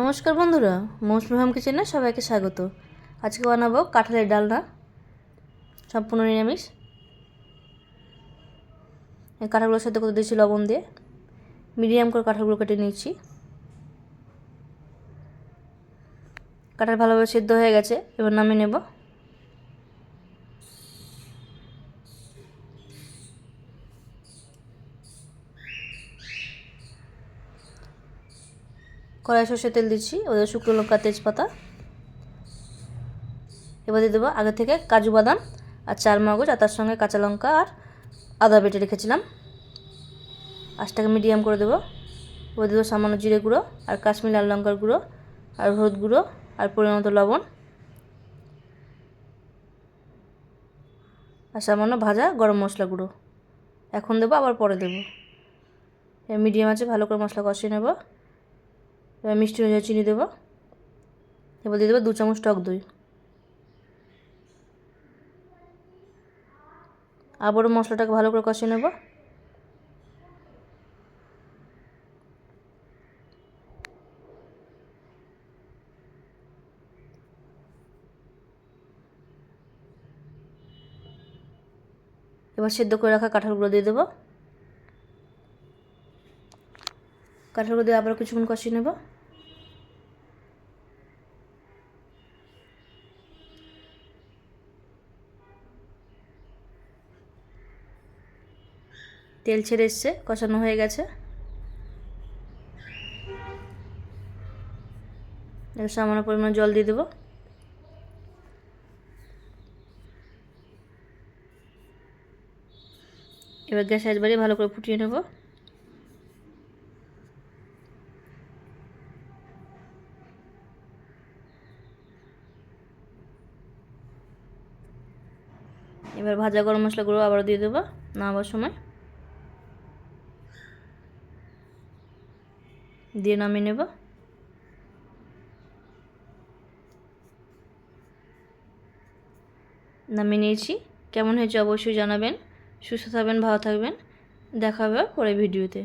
নমস্কার বন্ধুরা, মৌসুমি হোম কিচেনে সবাইকে স্বাগত। আজকে বানাবো কাঁঠালের ডালনা, সম্পূর্ণ নিরামিষ। এই কাঁঠালগুলোর সাথে করে দিয়েছি লবণ দিয়ে? মিডিয়াম করে কাঁঠালগুলো কেটে নিয়েছি। কাঁঠাল ভালোভাবে সিদ্ধ হয়ে গেছে, এবার নামিয়ে নেব। কড়াই সর্ষে তেল দিচ্ছি, ওদের শুকনো লঙ্কা, তেজপাতা। এবার দিয়ে দেবো আগে থেকে কাজু বাদাম আর চার মগজ আর তার সঙ্গে কাঁচা লঙ্কা আর আদা বেটে রেখেছিলাম। আঁচটাকে মিডিয়াম করে দেবো। এবার দেবো সামান্য জিরে গুঁড়ো আর কাশ্মীর লাল লঙ্কার গুঁড়ো আর হলুদ গুঁড়ো আর পরিমাণ লবণ। আর সামান্য ভাজা গরম মশলা গুঁড়ো। এখন দেবো, আবার পরে দেবো। মিডিয়াম আছে, ভালো করে মশলা কষিয়ে নেব। এবার মিষ্টি অনুযায়ী চিনি দেবো। এবার দিয়ে দেবো দু চামচ টক দই। আবারও মশলাটাকে ভালো করে কষিয়ে নেব। এবার সেদ্ধ করে রাখা কাঁঠালগুলো দিয়ে দেবো। কাঁঠালগুলো দিয়ে আবার কিছুক্ষণ কষিয়ে নেব। তেল ছেড়ে এসছে, কষানো হয়ে গেছে। সামান্য পরিমাণ জল দিয়ে দেবো। এবার গ্যাস একবারে ভালো করে ফুটিয়ে নেব। এবার ভাজা গরম মশলা গুঁড়ো আবার দিয়ে দেবো নামাবার সময়। দিয়ে নামিয়ে নেব। নামিয়ে নিয়েছি। কেমন হয়েছে অবশ্যই জানাবেন। সুস্থ থাকবেন, ভালো থাকবেন। দেখা হবে পরে ভিডিওতে।